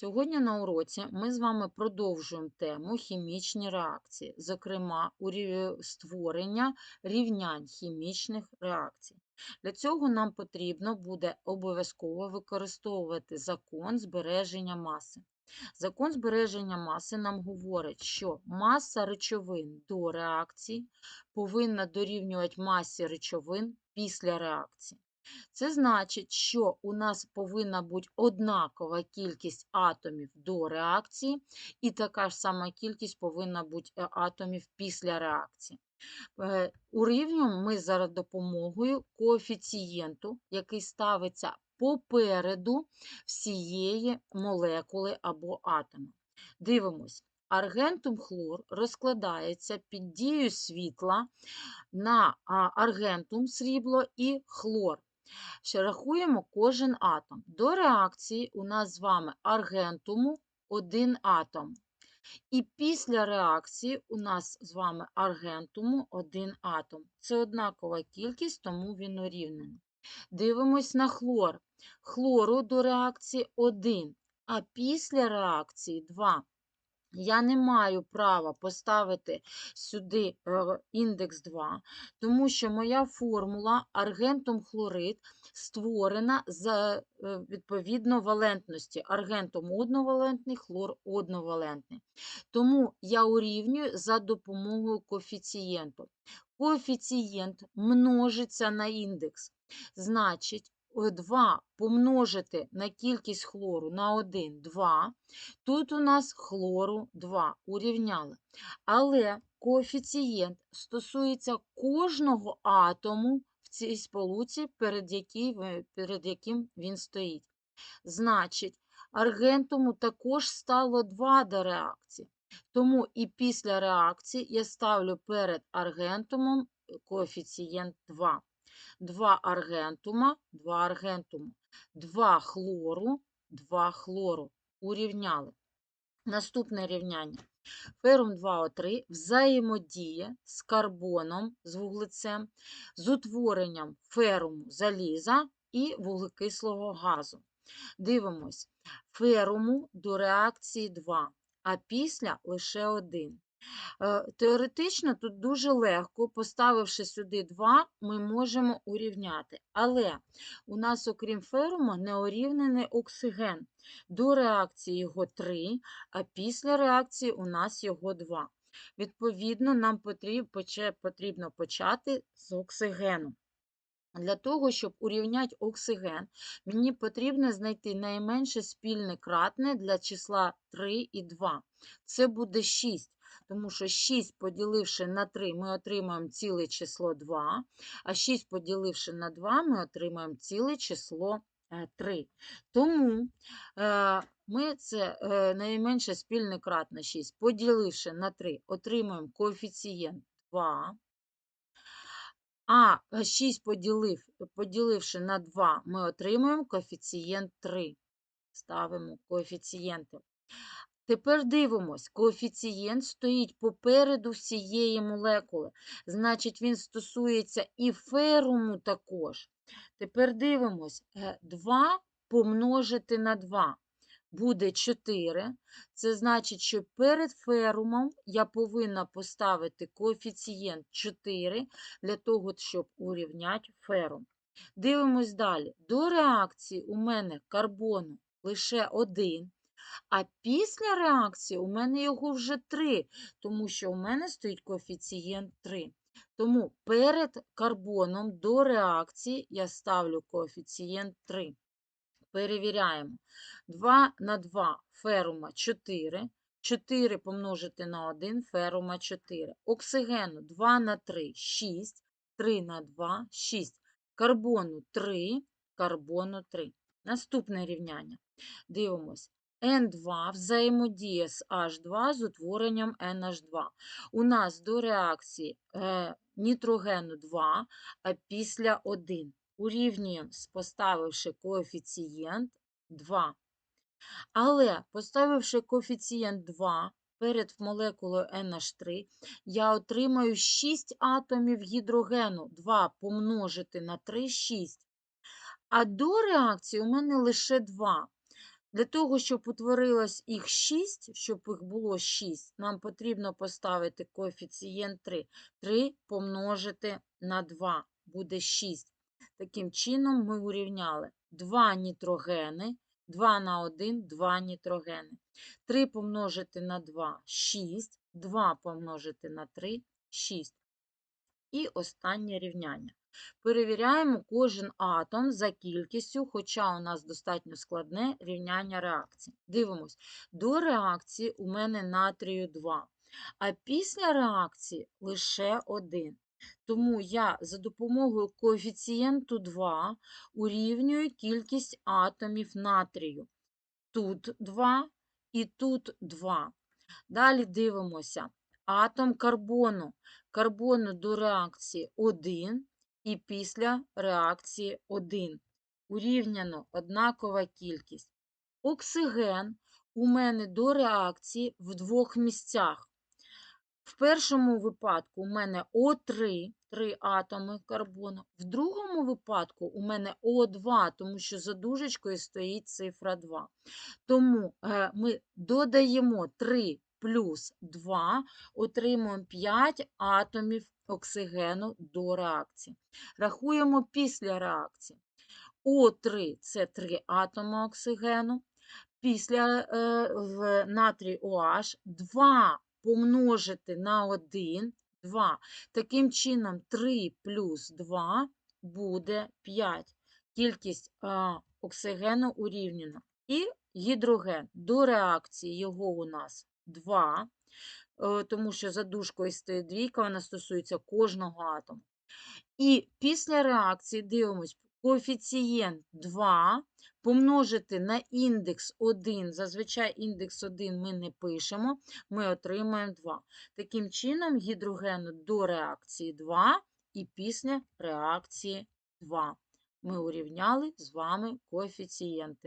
Сьогодні на уроці ми з вами продовжуємо тему хімічні реакції, зокрема у створення рівнянь хімічних реакцій. Для цього нам потрібно буде обов'язково використовувати закон збереження маси. Закон збереження маси нам говорить, що маса речовин до реакції повинна дорівнювати масі речовин після реакції. Це значить, що у нас повинна бути однакова кількість атомів до реакції, і така ж сама кількість повинна бути е, атомів після реакції. Е, Урівнюємо ми за допомогою коефіцієнту, який ставиться попереду всієї молекули або атома. Дивимось. Аргентум хлор розкладається під дією світла на аргентум срібло і хлор. Ще рахуємо кожен атом. До реакції у нас з вами аргентуму один атом. І після реакції у нас з вами аргентуму один атом. Це однакова кількість, тому він урівнений. Дивимось на хлор. Хлору до реакції 1, а після реакції 2. Я не маю права поставити сюди е, індекс 2, тому що моя формула аргентум хлорид створена за е, відповідно валентності. Аргентум одновалентний, хлор одновалентний. Тому я урівнюю за допомогою коефіцієнту. Коефіцієнт множиться на індекс. Значить, 2 помножити на кількість хлору на 1 2. Тут у нас хлору 2 урівняли. Але коефіцієнт стосується кожного атому в цій сполуці, перед, який, перед яким він стоїть. Значить, аргентуму також стало 2 до реакції. Тому і після реакції я ставлю перед аргентумом е, коефіцієнт 2. 2 аргентума, 2 аргентума, 2 хлору, 2 хлору. Урівняли. Наступне рівняння. Ферум 2О3 взаємодіє з карбоном, з вуглецем, з утворенням феруму заліза і вуглекислого газу. Дивимось. Феруму до реакції 2, а після лише 1. Е, Теоретично тут дуже легко, поставивши сюди 2, ми можемо урівняти. Але у нас, окрім ферума, неурівнений оксиген. До реакції його 3, а після реакції у нас його 2. Відповідно, нам потрібно почати з оксигену. Для того, щоб урівняти оксиген, мені потрібно знайти найменше спільне кратне для числа 3 і 2. Це буде 6, тому що 6 поділивши на 3, ми отримаємо ціле число 2, а 6 поділивши на 2, ми отримаємо ціле число е, 3. Тому ми це е, найменше спільне кратне 6, поділивши на 3, отримаємо коефіцієнт 2. А 6 поділив, поділивши на 2, ми отримуємо коефіцієнт 3. Ставимо коефіцієнти. Тепер дивимось, коефіцієнт стоїть попереду всієї молекули. Значить, він стосується і феруму також. Тепер дивимось, 2 помножити на 2 буде 4. Це значить, що перед ферумом я повинна поставити коефіцієнт 4 для того, щоб урівняти ферум. Дивимось далі. До реакції у мене карбону лише 1, а після реакції у мене його вже 3, тому що у мене стоїть коефіцієнт 3. Тому перед карбоном до реакції я ставлю коефіцієнт 3. Перевіряємо. 2 на 2 ферума 4. 4 помножити на 1 ферума 4. Оксигену 2 на 3 6. 3 на 2 6. Карбону 3, карбону 3. Наступне рівняння. Дивимось. N2 взаємодіє з H2 з утворенням NH2. У нас до реакції е, нітрогену 2, а після 1 урівнюємо, поставивши коефіцієнт 2. Але поставивши коефіцієнт 2 перед молекулою NH3, я отримаю 6 атомів гідрогену. 2 помножити на 3 – 6. А до реакції у мене лише 2. Для того, щоб утворилось їх 6, щоб їх було 6, нам потрібно поставити коефіцієнт 3. 3 помножити на 2 буде 6. Таким чином ми урівняли 2 нітрогени, 2 на 1 – 2 нітрогени. 3 помножити на 2 – 6, 2 помножити на 3 – 6. І останнє рівняння. Перевіряємо кожен атом за кількістю, хоча у нас достатньо складне рівняння реакцій. Дивимось, до реакції у мене натрію 2, а після реакції лише 1. Тому я за допомогою коефіцієнту 2 урівнюю кількість атомів натрію. Тут 2 і тут 2. Далі дивимося. Атом карбону. Карбону до реакції 1 і після реакції 1. Урівняно однакова кількість. Оксиген у мене до реакції в двох місцях. В першому випадку у мене О3, 3 атоми карбону. В другому випадку у мене О2, тому що за дужечкою стоїть цифра 2. Тому е, ми додаємо 3 плюс 2, отримуємо 5 атомів оксигену до реакції. Рахуємо після реакції. О3 – це 3 атоми оксигену. Після е, в натрій OH 2 помножити на 1 – 2. Таким чином 3 плюс 2 буде 5. Кількість оксигену урівняна. І гідроген. До реакції його у нас 2, е, тому що за дужкою стоїть двійка, вона стосується кожного атому. І після реакції дивимось, коефіцієнт 2 помножити на індекс 1, зазвичай індекс 1 ми не пишемо, ми отримаємо 2. Таким чином, гідрогену до реакції 2 і після реакції 2. Ми урівняли з вами коефіцієнти.